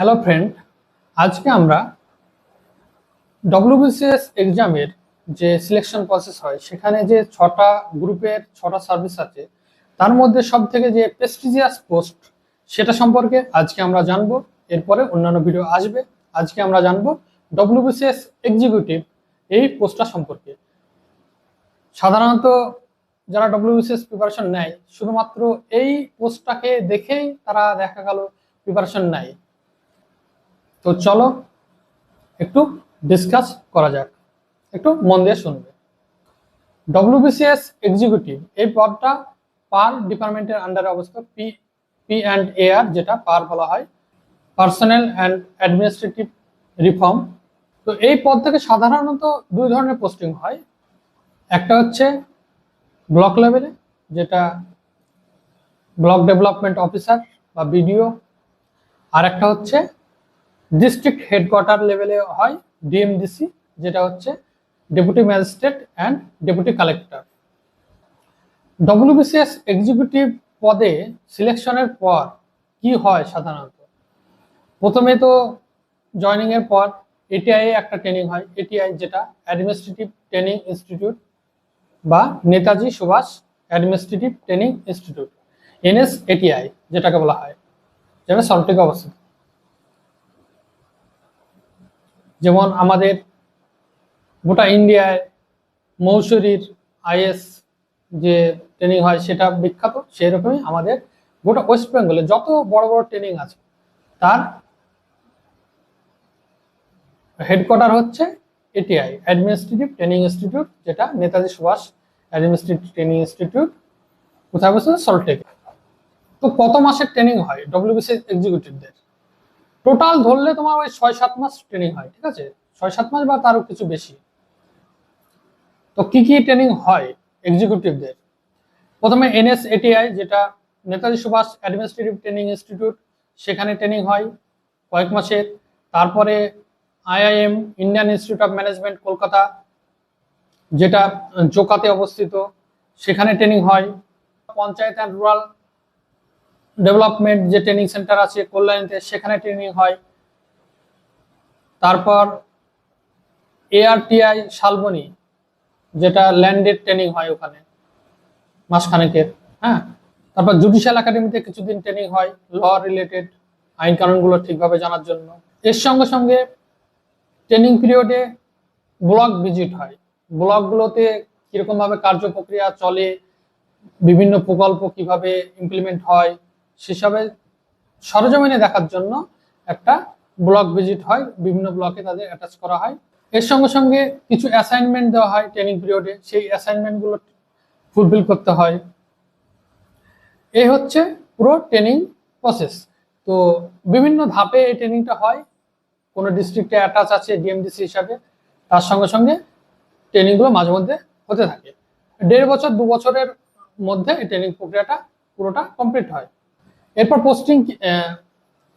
Hello friend আজকে আমরা WBCS এক্সামের যে সিলেকশন প্রসেস হয়, সেখানে যে ছটা গ্রুপের ছটা সার্ভিস আছে, তার মধ্যে সব থেকে যে প্রেস্টিজিয়াস পোস্ট সেটা সম্পর্কে আজকে আমরা জানব। এরপরে অন্যান্য ভিডিও আসবে। আজকে আমরা জানব ডব্লিউবিসিএস এক্সিকিউটিভ এই পোস্টটা সম্পর্কে। সাধারণত যারা ডব্লিউবিসিএস প্রিপারেশন নেয়, শুধুমাত্র এই পোস্টটাকে দেখেই তারা দেখা গেল প্রিপারেশন নেয়। তো চলো একটু ডিসকাস করা যাক। একটু মন দিয়ে শুনবে। ডব্লিউবিসিএস এক্সিকিউটিভ এই পদটা পার ডিপার্টমেন্টের আন্ডারে অবস্থিত P P and A R যেটা পার বলা হয় পার্সোনাল অ্যান্ড অ্যাডমিনিস্ট্রেটিভ রিফর্ম তো এই পদ থেকে সাধারণত দুই ধরনের পোস্টিং হয়। একটা হচ্ছে ব্লক লেভেলে যেটা ব্লক ডেভেলপমেন্ট অফিসার বা বিডিও আর একটা হচ্ছে ডিস্ট্রিক্ট হেডকোয়ার্টার লেভেলে হয় ডিএমডিসি যেটা হচ্ছে deputy magistrate and deputy collector WBCS executive পদে সিলেকশনের পর কি হয় সাধারণত? প্রথমে তো জয়নিং এর পর এটিআই একটা ট্রেনিং হয় এটিআই যেটা অ্যাডমিনিস্ট্রেটিভ ট্রেনিং ইনস্টিটিউট বা Netaji Subhas administrative training institute NS ATI যেটাকে বলা হয়, যেটা সল্টলেকে অবস্থিত। যেমন আমাদের গোটা ইন্ডিয়ায় মৌসুরির আইএস যে ট্রেনিং হয় সেটা বিখ্যাত সেই রকমই আমাদের গোটা ওয়েস্ট বেঙ্গলে যত বড় বড় ট্রেনিং আছে, তার হেডকোয়ার্টার হচ্ছে এটিআই অ্যাডমিনিস্ট্রেটিভ ট্রেনিং ইনস্টিটিউট যেটা Netaji Subhas administrative training institute কোথায় বসে সল্টেক তো কত মাসের ট্রেনিং হয় ডব্লিউবিসি এক্সিকিউটিভদের টোটাল ধরলে তোমার ওই ছয় সাত মাস ট্রেনিং হয়, ঠিক আছে? ছয় সাত মাস বা তারও কিছু বেশি। তো কি কি ট্রেনিং হয় এক্সিকিউটিভদের প্রথমে এনএস এটিআই যেটা Netaji Subhas administrative training institute সেখানে ট্রেনিং হয় কয়েক মাসের। তারপরে IIM Indian institute of management Kolkata, যেটা জোকাতে অবস্থিত, সেখানে ট্রেনিং হয়। পঞ্চায়েত অ্যান্ড রুরাল ডেভেলপমেন্ট যে ট্রেনিং সেন্টার আছে, কল্যাণীতে সেখানে ট্রেনিং হয়। তারপর এআরটিআই শালবনি, যেটা ল্যান্ডের ট্রেনিং হয় ওখানে, মাসখানেকের হ্যাঁ? তারপর জুডিশিয়াল একাডেমিতে কিছুদিন ট্রেনিং হয় ল রিলেটেড আইন কানুনগুলো ঠিকভাবে জানার জন্য। এর সঙ্গে সঙ্গে ট্রেনিং পিরিয়ডে ব্লক ভিজিট হয়। ব্লকগুলোতে কীরকমভাবে কার্য প্রক্রিয়া চলে, বিভিন্ন প্রকল্প কীভাবে ইমপ্লিমেন্ট হয় সেসবে সরজমিনে দেখার জন্য একটা ব্লক ভিজিট হয়, বিভিন্ন ব্লকে তাদের অ্যাটাচ করা হয়। এর সঙ্গে সঙ্গে কিছু অ্যাসাইনমেন্ট দেওয়া হয় ট্রেনিং পিরিয়ডে সেই অ্যাসাইনমেন্টগুলো ফুলফিল করতে হয়। এই হচ্ছে পুরো ট্রেনিং প্রসেস তো বিভিন্ন ধাপে এই ট্রেনিংটা হয়, কোনো ডিস্ট্রিক্টে অ্যাটাচ আছে ডিএমডিসি হিসাবে, তার সঙ্গে সঙ্গে ট্রেনিংগুলো মাঝে মধ্যে হতে থাকে। দেড় বছর, দু বছরের মধ্যে এই ট্রেনিং প্রক্রিয়াটা পুরোটা কমপ্লিট হয়। এরপর পোস্টিং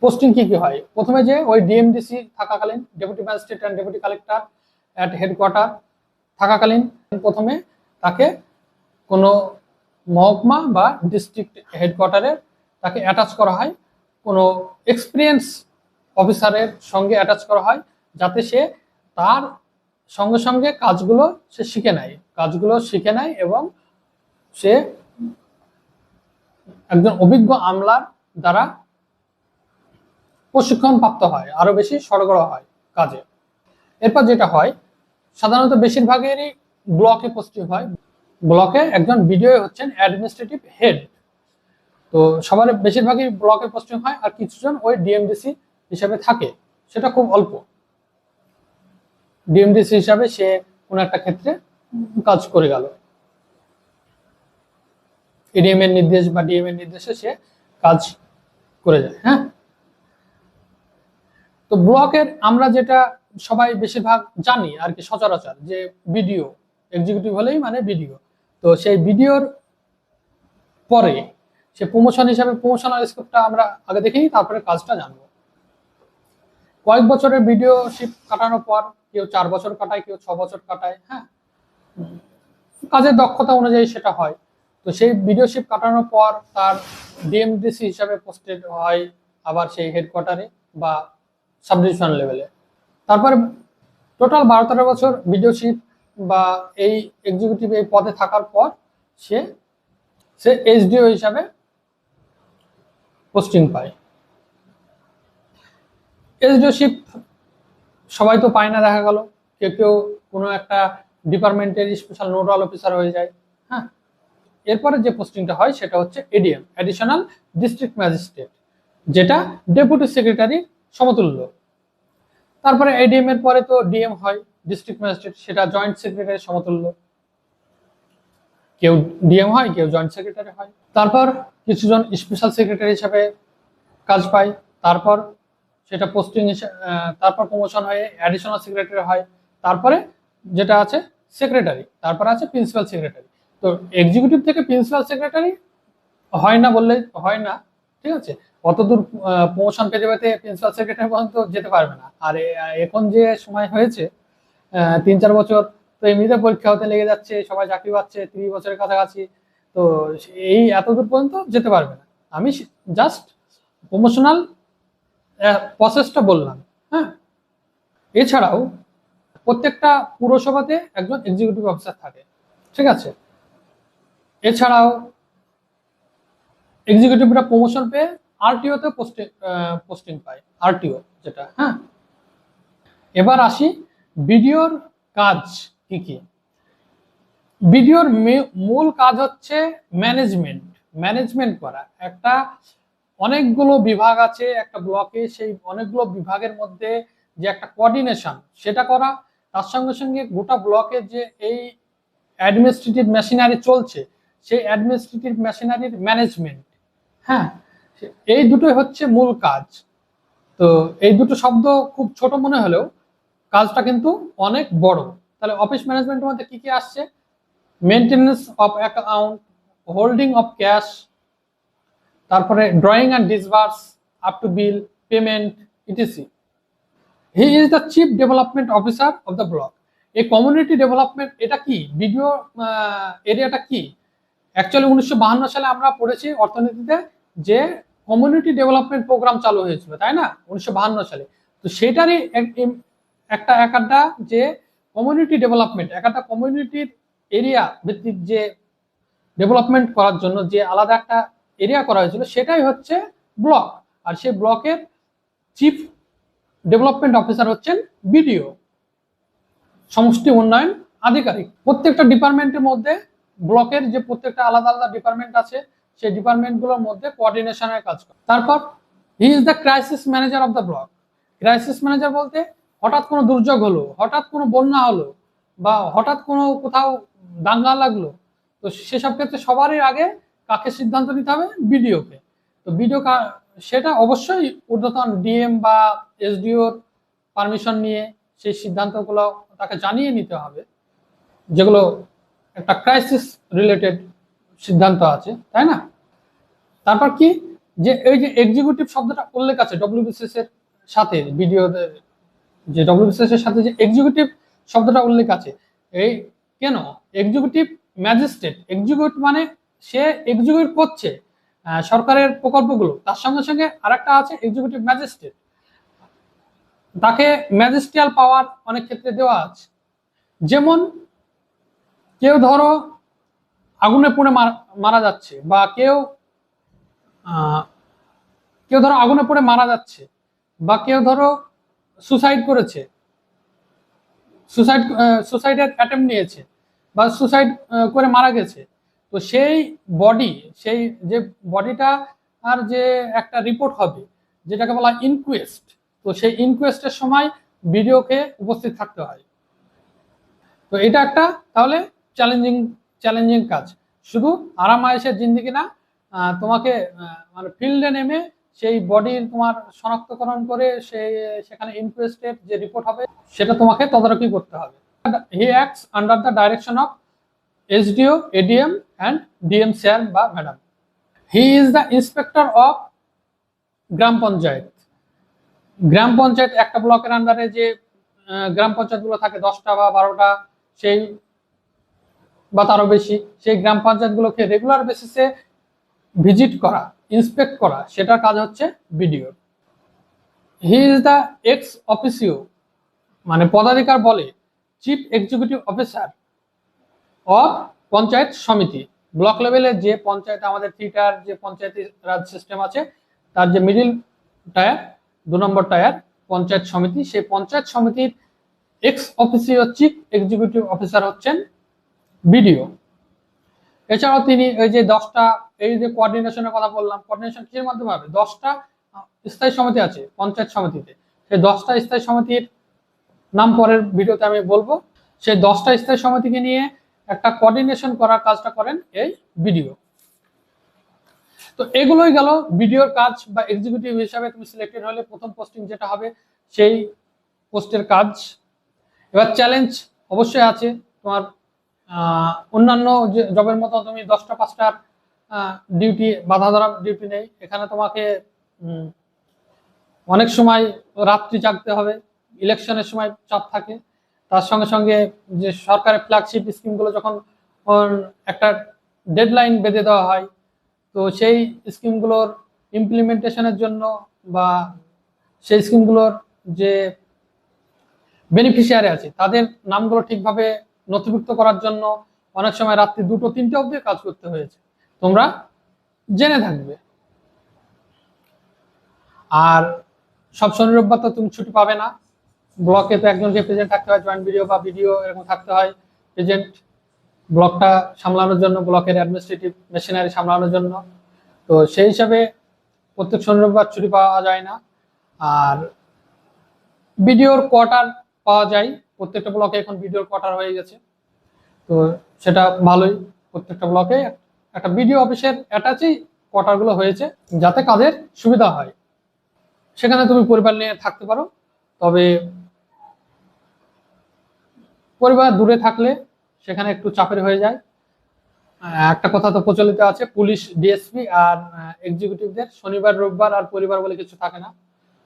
পোস্টিং কি কি হয়? প্রথমে যে ওই ডিএমডিসি থাকাকালীন deputy magistrate and deputy collector at headquarter থাকাকালীন প্রথমে তাকে কোনো মহকুমা বা ডিস্ট্রিক্ট হেডকোয়ার্টারে তাকে অ্যাটাচ করা হয়। কোনো এক্সপিরিয়েন্স অফিসারের সঙ্গে অ্যাটাচ করা হয় যাতে সে তার সঙ্গে সঙ্গে কাজগুলো সে শিখে নেয়। কাজগুলো শিখে নেয় এবং সে একজন অভিজ্ঞ আমলার দ্বারা প্রশিক্ষণ প্রাপ্ত হয়, আরও বেশি সরগড়া হয় কাজে। এরপর যেটা হয়, সাধারণত বেশিরভাগেরই ব্লকে পোস্টিং হয়। ব্লকে একজন বিডিও হচ্ছেন অ্যাডমিনিস্ট্রেটিভ হেড তো সবার বেশিরভাগই ব্লকে পোস্টিং হয় আর কিছুজন ওই ডিএমডিসি হিসাবে থাকে। সেটা খুব অল্প। ডিএমডিসি হিসাবে সে কোনো একটা ক্ষেত্রে কাজ করে গেল। এডিএম এর নির্দেশ বা ডিএম এর নির্দেশে সে কাজ করে যায় হ্যাঁ? তো ব্লকের আমরা যেটা সবাই বেশিরভাগ জানি আর কি সচরাচর, যে বিডিও এক্সিকিউটিভ হলেই মানে বিডিও তো সেই বিডিওর পরে সে প্রমোশন হিসাবে প্রমোশনাল স্কোপটা আমরা আগে দেখেই তারপরে কাজটা জানব। কয়েক বছরের ভিডিও শিপ কাটানোর পর কেউ চার বছর কাটায়, কেউ ছ বছর কাটায় হ্যাঁ? কাজের দক্ষতা অনুযায়ী সেটা হয়। তো সেই ভিডিও ভিডিওশিপ কাটানোর পর তার ডিএমডিসি হিসাবে পোস্টেড হয় আবার সেই হেডকোয়ার্টারে বা সাব ডিভিশন লেভেলে তারপরে টোটাল বারো তেরো বছর বিডিওশিপ বা এই এক্সিকিউটিভ এই পদে থাকার পর সে সে এইচডিও হিসাবে পোস্টিং পায়। এইচডিওশিপ সবাই তো পায় না, দেখা গেল। কেউ কেউ কোনো একটা ডিপার্টমেন্টের স্পেশাল নোডাল অফিসার হয়ে যায় হ্যাঁ? এরপরে যে পোস্টিংটা হয় সেটা হচ্ছে এডিএম অ্যাডিশনাল ডিস্ট্রিক্ট ম্যাজিস্ট্রেট যেটা ডেপুটি সেক্রেটারি সমতুল্য। তারপরে এডিএম এর পরে তো ডিএম হয় ডিস্ট্রিক্ট ম্যাজিস্ট্রেট সেটা জয়েন্ট সেক্রেটারি সমতুল্য। কেউ ডিএম হয়, কেউ জয়েন্ট সেক্রেটারি হয়। তারপর কিছুজন স্পেশাল সেক্রেটারি হিসাবে কাজ পায়। তারপর সেটা পোস্টিং তারপর প্রমোশন হয়ে অ্যাডিশনাল সেক্রেটারি হয়। তারপরে যেটা আছে সেক্রেটারি তারপর আছে প্রিন্সিপাল সেক্রেটারি তো এক্সিকিউটিভ থেকে প্রিন্সিপাল সেক্রেটারি হয় না বললে হয় না, ঠিক আছে? অতদূর প্রমোশন পেতে পেতে প্রিন্সিপাল সেক্রেটারি পর্যন্ত যেতে পারবে না। আর এখন যে সময় হয়েছে তিন চার বছর তো এমনিতে পরীক্ষা হতে লেগে যাচ্ছে, সবাই চাকরি পাচ্ছে, তিরিশ বছরের কাছাকাছি, তো এই এতদূর পর্যন্ত যেতে পারবে না। আমি জাস্ট প্রমোশনাল প্রসেসটা বললাম হ্যাঁ? এছাড়াও প্রত্যেকটা পুরসভাতে একজন এক্সিকিউটিভ অফিসার থাকে, ঠিক আছে? এছাড়াও এক্সিকিউটিভরা প্রমোশন পেয়ে আরটিওতে পোস্টিং পোস্টিং পায় আরটিও যেটা হ্যাঁ? এবার আসি বিডিওর কাজ কি কি? বিডিওর মূল কাজ হচ্ছে ম্যানেজমেন্ট ম্যানেজমেন্ট করা। একটা অনেকগুলো বিভাগ আছে, একটা ব্লকে সেই অনেকগুলো বিভাগের মধ্যে যে একটা কোঅর্ডিনেশন সেটা করা। তার সঙ্গে সঙ্গে গোটা ব্লকে যে এই অ্যাডমিনিস্ট্রেটিভ মেশিনারি চলছে সেই অ্যাডমিনিস্ট্রেটিভ মেশিনারির ম্যানেজমেন্ট হ্যাঁ এই দুটোই হচ্ছে মূল কাজ। তো এই দুটো শব্দ খুব ছোট মনে হলেও কাজটা কিন্তু অনেক বড়। তাহলে অফিস ম্যানেজমেন্টের মধ্যে কি কি আসছে? Maintenance of account holding of cash তারপরে drawing and disburse up to bill payment etc he is the chief development officer of the block এই কমিউনিটি ডেভেলপমেন্ট এটা কি? ভিডিও এরিয়াটা কি? অ্যাকচুয়ালি উনিশশো সালে আমরা পড়েছি অর্থনীতিতে যে কমিউনিটি ডেভেলপমেন্ট প্রোগ্রাম চালু হয়েছিল, তাই না? উনিশশো সালে। তো সেটারই এক- একটা এক একটা যে কমিউনিটি ডেভেলপমেন্ট এক একটা কমিউনিটির এরিয়া ভিত্তিক যে ডেভেলপমেন্ট করার জন্য যে আলাদা একটা এরিয়া করা হয়েছিল, সেটাই হচ্ছে ব্লক। আর সেই ব্লকের চিফ ডেভেলপমেন্ট অফিসার হচ্ছেন বিডিও। সমষ্টি উন্নয়ন আধিকারিক। প্রত্যেকটা ডিপার্টমেন্টের মধ্যে ব্লকের যে প্রত্যেকটা আলাদা আলাদা ডিপার্টমেন্ট আছে, সেই ডিপার্টমেন্টগুলোর মধ্যে কোঅর্ডিনেশনের কাজ করে। তারপর he is the crisis manager of the block crisis manager বলতে, হঠাৎ কোনো দুর্যোগ হলো, হঠাৎ কোনো বন্যা হলো, বা হঠাৎ কোনো কোথাও দাঙ্গা লাগল, তো সেসব ক্ষেত্রে সবারই আগে কাকে সিদ্ধান্ত নিতে হবে? বিডিওকে তো বিডিও সেটা অবশ্যই ঊর্ধ্বতন ডিএম বা এসডিওর পারমিশন নিয়ে সেই সিদ্ধান্তগুলো তাকে জানিয়ে নিতে হবে, যেগুলো একটা ক্রাইসিস রিলেটেড সিদ্ধান্ত আছে, তাই না? তারপর কি? যে এই যে এক্সিকিউটিভ শব্দটা উল্লেখ আছে ডব্লিউবিসিএস এর সাথে ভিডিও যে ডব্লিউবিসিএস এর সাথে যে এক্সিকিউটিভ শব্দটা উল্লেখ আছে, এই কেন? এক্সিকিউটিভ ম্যাজিস্ট্রেট এক্সিকিউট মানে সে এক্সিকিউট করছে সরকারের প্রকল্পগুলো। তার সঙ্গে সঙ্গে আরেকটা আছে এক্সিকিউটিভ ম্যাজিস্ট্রেট তাকে ম্যাজিস্ট্রিয়াল পাওয়ার অনেক ক্ষেত্রে দেওয়া আছে। যেমন কেউ ধরো আগুনে পুড়ে মার- যাচ্ছে বা কেউ কেউ ধরো আগুনে পড়ে মারা যাচ্ছে বা কেউ ধরো সুসাইড করেছে। সুসাইড সুসাইডের অ্যাটেম্প নিয়েছে বা সুসাইড করে মারা গেছে। তো সেই বডি সেই যে বডিটা আর যে একটা রিপোর্ট হবে, যেটাকে বলা ইনকোয়েস্ট তো সেই ইনকোয়েস্টের সময় ভিডিওকে উপস্থিত থাকতে হয়। তো এটা একটা, তাহলে চ্যালেঞ্জিং চ্যালেঞ্জিং কাজ। শুধু আরাম আয়েসের জিন্দিগি না তোমাকে মানে ফিল্ডে নেমে সেই বডির তোমার শনাক্তকরণ করে সেই সেখানে ইনকোয়েস্টের যে রিপোর্ট হবে, সেটা তোমাকে তদারকি করতে হবে। He acts under the direction of SDO ADM and DM sir বা madam he is the inspector of gram panchayat. Gram panchayat একটা ব্লকের আন্ডারে যে গ্রাম পঞ্চায়েতগুলো থাকে দশটা বা বারোটা, সেই বা তারও বেশি, সেই গ্রাম পঞ্চায়েতগুলোকে রেগুলার বেসিসে ভিজিট করা ইন্সপেক্ট করা, সেটার কাজ হচ্ছে BDO he is the ex officio মানে পদাধিকার বলে chief executive officer of panchayat samiti. Block লেভেলে যে পঞ্চায়েত, আমাদের থ্রিটার যে পঞ্চায়েত রাজ সিস্টেম আছে, তার যে মিডিল টায়ার দু নম্বর টায়ার পঞ্চায়েত সমিতি, সেই পঞ্চায়েত সমিতির ex officio chief executive officer হচ্ছেন বিডিও এছাড়াও তিনি এই যে দশটা, এই যে কোঅর্ডিনেশনের কথা বললাম কোঅর্ডিনেশন কিসের মাধ্যমে হবে? দশটা স্থায়ী সমিতি আছে, পঞ্চায়েত সমিতিতে। সেই দশটা স্থায়ী সমিতির নাম পরের ভিডিওতে আমি বলব। সেই দশটা স্থায়ী সমিতিকে নিয়ে একটা কোঅর্ডিনেশন করার কাজটা করেন এই বিডিও তো এগুলোই গেল ভিডিওর কাজ বা এক্সিকিউটিভ হিসাবে তুমি সিলেক্টেড হলে প্রথম পোস্টিং যেটা হবে, সেই পোস্টের কাজ। এবার চ্যালেঞ্জ অবশ্যই আছে তোমার অন্যান্য জবের মতো তুমি দশটা পাঁচটার ডিউটি বাধা ধরা ডিউটি নেই। এখানে তোমাকে অনেক সময় রাত্রি জাগতে হবে ইলেকশনের সময় চাপ থাকে। তার সঙ্গে সঙ্গে যে সরকারের ফ্ল্যাগশিপ স্কিমগুলো যখন একটা ডেডলাইন বেঁধে দেওয়া হয়, তো সেই স্কিমগুলোর ইমপ্লিমেন্টেশনের জন্য বা সেই স্কিমগুলোর যে বেনিফিশিয়ারি আছে, তাদের নামগুলো ঠিকভাবে নথিভুক্ত করার জন্য অনেক সময় রাত্রি দুটো, তিনটে অবধি কাজ করতে হয়েছে। তোমরা জেনে থাকবে। আর সব শনি রোববার তো তুমি ছুটি পাবে না। ব্লকে তো একজন প্রেজেন্ট থাকতে হয় জয়েন্ট ভিডিও বা ভিডিও এরকম থাকতে হয়। প্রেজেন্ট ব্লকটা সামলানোর জন্য, ব্লকের অ্যাডমিনিস্ট্রেটিভ মেশিনারি সামলানোর জন্য। তো সেই হিসাবে প্রত্যেক শনি রোববার ছুটি পাওয়া যায় না। আর ভিডিওর কোয়ার্টার পাওয়া যায়। প্রত্যেকটা ব্লকে এখন ভিডিওর কোয়ার্টার হয়ে গেছে। তো সেটা ভালোই, প্রত্যেকটা ব্লকে একটা ভিডিও অফিসের অ্যাটাচেই কোয়ার্টারগুলো হয়েছে, যাতে কাজের সুবিধা হয়। সেখানে তুমি পরিবার নিয়ে থাকতে পারো, তবে পরিবার দূরে থাকলে সেখানে একটু চাপের হয়ে যায়। একটা কথা তো প্রচলিত আছে, পুলিশ ডিএসপি আর এক্সিকিউটিভদের শনিবার, রবিবার আর পরিবার বলে কিছু থাকে না।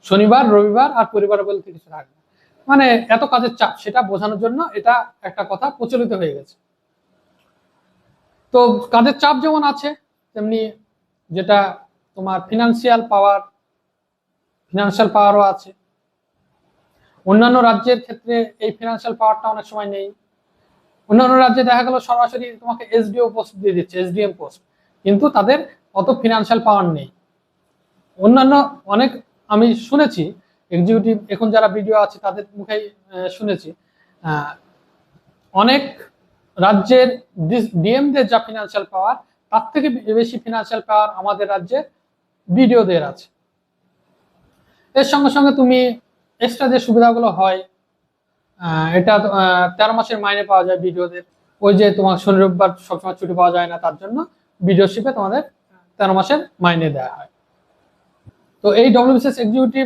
শনিবার, রবিবার আর পরিবার বলতে কিছু থাকে না। মানে এত কাজের চাপ, সেটা বোঝানোর জন্য এটা একটা কথা প্রচলিত হয়ে গেছে। তো কাজের চাপ যেমন আছে, তেমনি যেটা তোমার ফিনান্সিয়াল পাওয়ার ফিনান্সিয়াল পাওয়ারও আছে। অন্যান্য রাজ্যের ক্ষেত্রে এই ফিনান্সিয়াল পাওয়ারটা অনেক সময় নেই। অন্যান্য রাজ্যে দেখা গেল সরাসরি তোমাকে এসডিও পোস্ট দিয়ে দিচ্ছে এসডিএম পোস্ট কিন্তু তাদের অত ফিনান্সিয়াল পাওয়ার নেই। অন্যান্য অনেক, আমি শুনেছি এক্সিকিউটিভ এখন যারা ভিডিও আছে তাদের মুখেই শুনেছি। অনেক রাজ্যের ডিএমদের যা ফিনান্সিয়াল পাওয়ার তার থেকে বেশি ফিনান্সিয়াল পাওয়ার আমাদের রাজ্যে বিডিওদের আছে। এর সঙ্গে সঙ্গে তুমি এক্সট্রা যে সুবিধাগুলো হয় এটা তেরো মাসের মাইনে পাওয়া যায় ভিডিওদের ওই যে তোমার শনি, রোববার সবসময় ছুটি পাওয়া যায় না, তার জন্য ভিডিওশিপে তোমাদের তেরো মাসের মাইনে দেওয়া হয়। তো এই ডব্লিউবিসিএস এক্সিকিউটিভ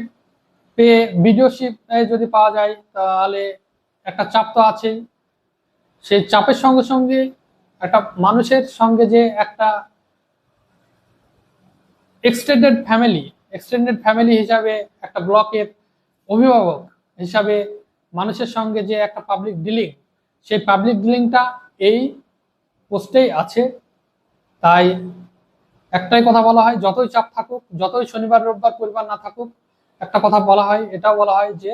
পেয়ে ভিডিওশিপ যদি পাওয়া যায়, তাহলে একটা চাপ তো আছেই। সেই চাপের সঙ্গে সঙ্গে একটা মানুষের সঙ্গে যে একটা এক্সটেন্ডেড ফ্যামিলি এক্সটেন্ডেড ফ্যামিলি হিসাবে একটা ব্লকের অভিভাবক হিসাবে মানুষের সঙ্গে যে একটা পাবলিক ডিলিং সেই পাবলিক ডিলিংটা এই পোস্টেই আছে। তাই একটাই কথা বলা হয়, যতই চাপ থাকুক, যতই শনিবার, রোববার, পরিবার না থাকুক একটা কথা বলা হয়, এটাও বলা হয় যে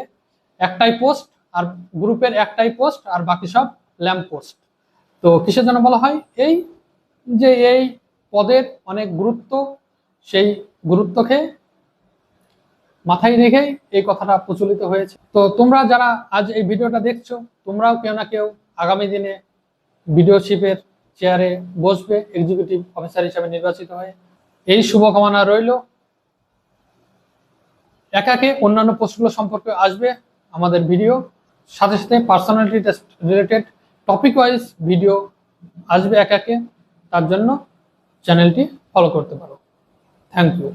একটাই পোস্ট আর গ্রুপের একটাই পোস্ট আর বাকি সব ল্যাম্প পোস্ট তো কিসের জন্য বলা হয়? এই যে এই পদের অনেক গুরুত্ব, সেই গুরুত্বকে মাথায় রেখেই এই কথাটা প্রচলিত হয়েছে। তো তোমরা যারা আজ এই ভিডিওটা দেখছ, তোমরাও কেউ না কেউ আগামী দিনে ভিডিওশিপের চেয়ারে বসবে এক্সিকিউটিভ অফিসার হিসাবে নির্বাচিত হয়ে। এই শুভকামনা রইল। একাকে অন্যান্য পোস্টগুলো সম্পর্কে আসবে আমাদের ভিডিও সাথে সাথে personality test related topic wise video আসবে একাকে। তার জন্য চ্যানেলটি ফলো করতে পারো। Thank you